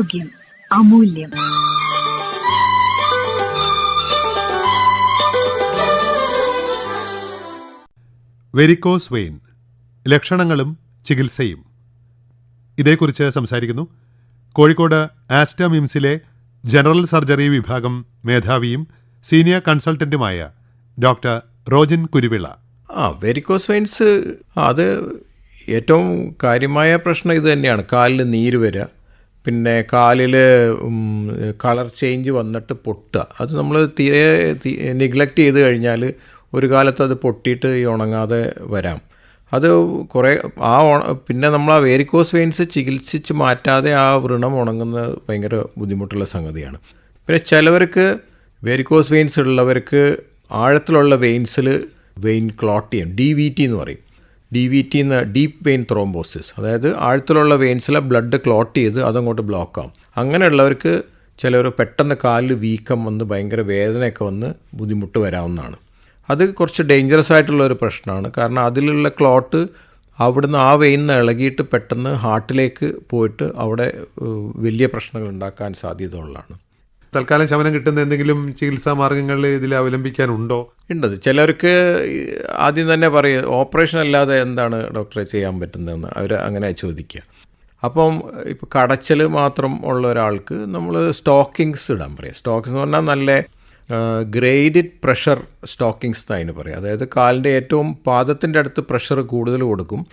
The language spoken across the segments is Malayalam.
ആരോഗ്യം അമൂല്യം. Varicose vein. ലക്ഷണങ്ങളും ചികിത്സയും. ഇതേക്കുറിച്ച് സംസാരിക്കുന്നു കോഴിക്കോട് ആസ്റ്റമിംസിലെ ജനറൽ സർജറി വിഭാഗം മേധാവിയും സീനിയർ കൺസൾട്ടന്റുമായ ഡോക്ടർ റോജൻ കുരുവിള. ആ വെരിക്കോസ് വെയിൻസ് അത് ഏറ്റവും കാര്യമായ പ്രശ്നം ഇത് തന്നെയാണ്. കാലിൽ നീര് വരിക പിന്നെ കാലിൽ കളർ ചേഞ്ച് വന്നിട്ട് പൊട്ടുക. അത് നമ്മൾ തീരെ നിഗ്ലക്റ്റ് ചെയ്ത് കഴിഞ്ഞാൽ ഒരു കാലത്ത് അത് പൊട്ടിയിട്ട് ഈ ഉണങ്ങാതെ വരാം. അത് കുറേ ആ പിന്നെ നമ്മൾ ആ വേരിക്കോസ് വെയിൻസ് ചികിത്സിച്ച് മാറ്റാതെ ആ വ്രണം ഉണങ്ങുന്ന ഭയങ്കര ബുദ്ധിമുട്ടുള്ള സംഗതിയാണ്. പിന്നെ ചിലവർക്ക് വേരിക്കോസ് വെയിൻസ് ഉള്ളവർക്ക് ആഴത്തിലുള്ള വെയിൻസിൽ വെയിൻ ക്ലോട്ട് ചെയ്യും ഡി വി ടി എന്ന് പറയും. ഡി വി ടി എന്ന ഡീപ്പ് വെയിൻ ത്രോംബോസിസ് അതായത് ആഴത്തിലുള്ള വെയിൻസിലെ ബ്ലഡ് ക്ലോട്ട് ചെയ്ത് അതങ്ങോട്ട് ബ്ലോക്ക് ആവും. അങ്ങനെയുള്ളവർക്ക് ചിലർ പെട്ടെന്ന് കാലിൽ വീക്കം വന്ന് ഭയങ്കര വേദനയൊക്കെ വന്ന് ബുദ്ധിമുട്ട് വരാവുന്നതാണ്. അത് കുറച്ച് ഡേഞ്ചറസ് ആയിട്ടുള്ള ഒരു പ്രശ്നമാണ്. കാരണം അതിലുള്ള ക്ലോട്ട് അവിടുന്ന് ആ വെയിൻ നിന്ന് ഇളകിയിട്ട് പെട്ടെന്ന് ഹാർട്ടിലേക്ക് പോയിട്ട് അവിടെ വലിയ പ്രശ്നങ്ങൾ ഉണ്ടാക്കാൻ സാധ്യത ഉള്ളതാണ് തൽക്കാലം ശമനം കിട്ടുന്ന എന്തെങ്കിലും ചികിത്സാ മാർഗങ്ങൾ ഇതിൽ അവലംബിക്കാനുണ്ടോ? ഉണ്ടത്. ചിലർക്ക് ആദ്യം തന്നെ പറയും ഓപ്പറേഷൻ അല്ലാതെ എന്താണ് ഡോക്ടറെ ചെയ്യാൻ പറ്റുന്നതെന്ന്? അവർ അങ്ങനെ ചോദിക്കുക. അപ്പം ഇപ്പോൾ കടച്ചൽ മാത്രം ഉള്ള ഒരാൾക്ക് നമ്മൾ സ്റ്റോക്കിങ്സ് ഇടാൻ പറയാം. സ്റ്റോക്കിങ്സ് എന്ന് പറഞ്ഞാൽ നല്ല ഗ്രേഡഡ് പ്രഷർ സ്റ്റോക്കിങ്സ് എന്നതിന് പറയും അതായത് കാലിന്റെ ഏറ്റവും പാദത്തിന്റെ അടുത്ത് പ്രഷർ കൂടുതൽ കൊടുക്കും.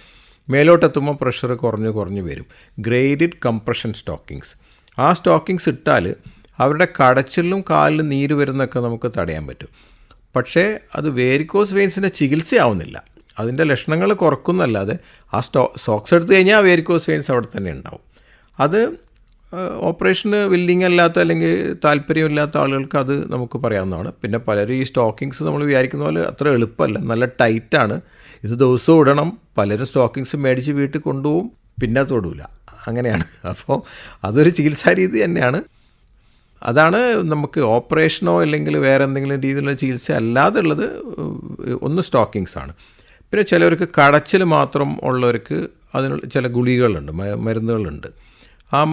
മേലോട്ടെത്തുമ്പോൾ പ്രഷർ കുറഞ്ഞ് കുറഞ്ഞ് വരും. Graded compression stockings. ആ സ്റ്റോക്കിങ്സ് ഇട്ടാൽ അവരുടെ കടച്ചിലും കാലിലും നീര് വരുന്നൊക്കെ നമുക്ക് തടയാൻ പറ്റും. പക്ഷേ അത് വേരിക്കോസ് വെയിൻസിന്റെ ചികിത്സയാവുന്നില്ല. അതിന്റെ ലക്ഷണങ്ങൾ കുറക്കുന്നല്ലാതെ ആ സ്റ്റോ സോക്സ് എടുത്തു കഴിഞ്ഞാൽ വേരിക്കോസ് വെയിൻസ് അവിടെ തന്നെ ഉണ്ടാവും. അത് ഓപ്പറേഷന് വില്ലിങ് അല്ലാത്ത അല്ലെങ്കിൽ താല്പര്യമില്ലാത്ത ആളുകൾക്ക് അത് നമുക്ക് പറയാവുന്നതാണ്. പിന്നെ പലരും ഈ സ്റ്റോക്കിങ്സ് നമ്മൾ വിചാരിക്കുന്ന പോലെ അത്ര എളുപ്പമല്ല. നല്ല ടൈറ്റാണ് ഇത് ദിവസവും ഇടണം. പലരും സ്റ്റോക്കിങ്സ് മേടിച്ച് വീട്ടിൽ കൊണ്ടുപോകും. പിന്നെ തൊടൂല. അങ്ങനെയാണ്. അപ്പോൾ അതൊരു ചികിത്സാരീതി തന്നെയാണ്. അതാണ് നമുക്ക് ഓപ്പറേഷനോ അല്ലെങ്കിൽ വേറെ എന്തെങ്കിലും രീതിയിലുള്ള ചികിത്സ അല്ലാതെ ഉള്ളത് ഒന്ന് സ്റ്റോക്കിങ്സ് ആണ്. പിന്നെ ചിലവർക്ക് കടച്ചിൽ മാത്രം ഉള്ളവർക്ക് അതിനുള്ള ചില ഗുളികകളുണ്ട് മരുന്നുകളുണ്ട്. ആ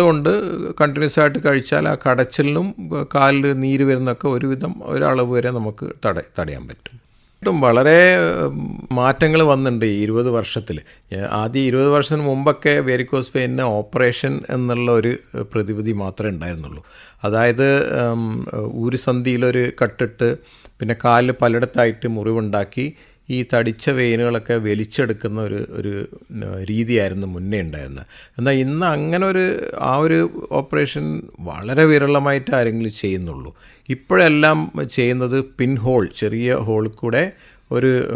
കൊണ്ട് കണ്ടിന്യൂസ് ആയിട്ട് കഴിച്ചാൽ ആ കടച്ചിലിനും കാലിൽ നീര് വരുന്നൊക്കെ ഒരുവിധം ഒരളവ് വരെ നമുക്ക് തട തടയാൻ പറ്റും ും. വളരെ മാറ്റങ്ങൾ വന്നിട്ടുണ്ട് ഈ ഇരുപത് വർഷത്തിൽ. ആദ്യം ഇരുപത് വർഷത്തിന് മുമ്പൊക്കെ വേരിക്കോസ് പെയിന് ഓപ്പറേഷൻ എന്നുള്ള ഒരു പ്രതിവിധി മാത്രമേ ഉണ്ടായിരുന്നുള്ളൂ. അതായത് ഊരുസന്ധിയിലൊരു കട്ടിട്ട് പിന്നെ കാലിൽ പലയിടത്തായിട്ട് മുറിവുണ്ടാക്കി ഈ തടിച്ച വെയിനുകളൊക്കെ വലിച്ചെടുക്കുന്ന ഒരു ഒരു രീതിയായിരുന്നു മുന്നേ ഉണ്ടായിരുന്നത്. എന്നാൽ ഇന്ന് അങ്ങനെ ഒരു ആ ഒരു ഓപ്പറേഷൻ വളരെ വിരളമായിട്ട് ആരെങ്കിലും ചെയ്യുന്നുള്ളൂ. ഇപ്പോഴെല്ലാം ചെയ്യുന്നത് പിൻ ഹോൾ ചെറിയ ഹോൾ കൂടെ ഒരു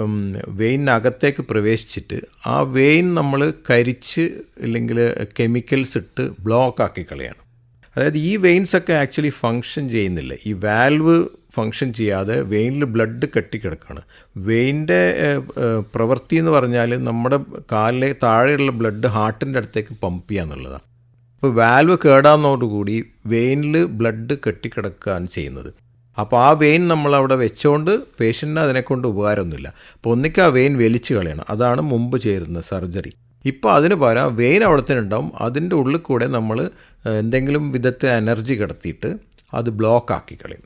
വെയിനകത്തേക്ക് പ്രവേശിച്ചിട്ട് ആ വെയിൻ നമ്മൾ കരിച്ച് ഇല്ലെങ്കിൽ കെമിക്കൽസ് ഇട്ട് ബ്ലോക്ക് ആക്കി കളയാണ്. അതായത് ഈ വെയിൻസ് ഒക്കെ ആക്ച്വലി ഫങ്ഷൻ ചെയ്യുന്നില്ല. ഈ വാൽവ് ഫങ്ഷൻ ചെയ്യാതെ വെയിനിൽ ബ്ലഡ് കെട്ടിക്കിടക്കുകയാണ് വെയിന്റെ പ്രവൃത്തി എന്ന് പറഞ്ഞാൽ നമ്മുടെ കാലിലെ താഴെയുള്ള ബ്ലഡ് ഹാർട്ടിന്റെ അടുത്തേക്ക് പമ്പ് ചെയ്യുക എന്നുള്ളതാണ്. അപ്പോൾ വാൽവ് കേടാന്നോടുകൂടി വെയിനിൽ ബ്ലഡ് കെട്ടിക്കിടക്കുകയാണ് ചെയ്യുന്നത്. അപ്പോൾ ആ വെയിൻ നമ്മൾ അവിടെ വെച്ചുകൊണ്ട് പേഷ്യന്റിന് അതിനെക്കൊണ്ട് ഉപകാരമൊന്നുമില്ല. അപ്പോൾ ഒന്നിക്ക് ആ വെയിൻ വലിച്ചു കളയണം. അതാണ് മുമ്പ് ചേരുന്ന സർജറി ഇപ്പോൾ അതിന് പകരം വെയിൻ അവിടെ തന്നെ ഉണ്ടാവും. അതിന്റെ ഉള്ളിൽ കൂടെ നമ്മൾ എന്തെങ്കിലും വിധത്തെ എനർജി കിടത്തിയിട്ട് അത് ബ്ലോക്ക് ആക്കി കളയും.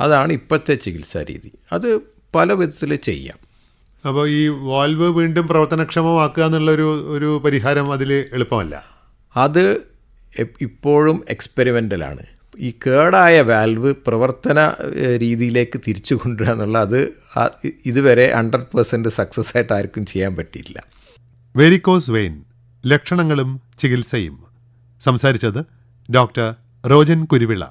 അതാണ് ഇപ്പോഴത്തെ ചികിത്സാ രീതി. അത് പല വിധത്തിൽ ചെയ്യാം. അപ്പോൾ ഈ വാൽവ് വീണ്ടും പ്രവർത്തനക്ഷമമാക്കുക എന്നുള്ളൊരു ഒരു പരിഹാരം അതിൽ എളുപ്പമല്ല? അത് ഇപ്പോഴും എക്സ്പെരിമെന്റലാണ്. ഈ കേടായ വാൽവ് പ്രവർത്തന രീതിയിലേക്ക് തിരിച്ചു കൊണ്ടുവരിക എന്നുള്ള അത് ഇതുവരെ ഹൺഡ്രഡ് പേഴ്സന്റ് സക്സസ് ആയിട്ട് ആർക്കും ചെയ്യാൻ പറ്റിയില്ല വെരിക്കോസ് വെയിൻ. ലക്ഷണങ്ങളും ചികിത്സയും. സംസാരിച്ചത് ഡോക്ടർ റോജൻ കുരുവിള.